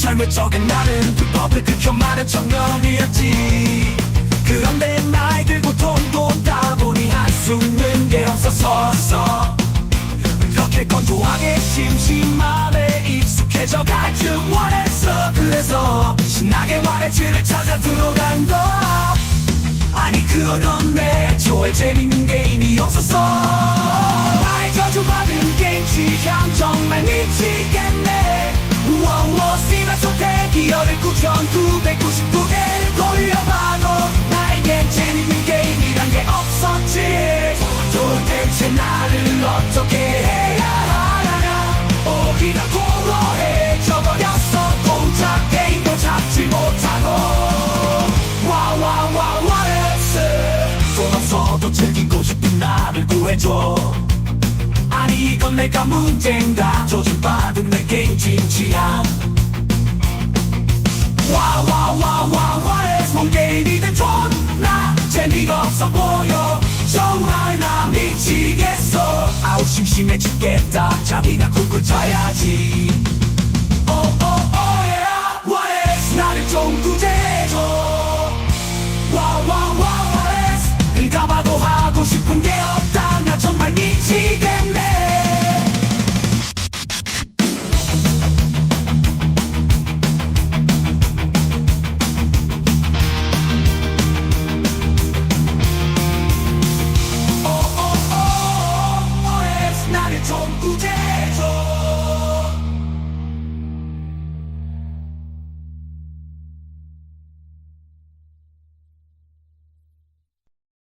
꿈을 적은 나는 불법을 극혐하는 청년이었지. 그런데 나이 들고 돈도 다 보니 한숨는 게 없었어 그렇게 건조하게 심심함에 익숙해져 갈줄 원했어. 그래서 신나게 와레즈를 찾아 들어간 거. 아니 그런 내 초에 재밌는 게임이 없었어 구해줘. 아니 이건 내가 문제인가? 조준받은 내 게임 진취함. 와와와와 와레스 뭔 게임이 든 존나 재미가 없어 보여. 정말 나 미치겠어. 아우 심심해 죽겠다. 잠이나 굴굴 자야지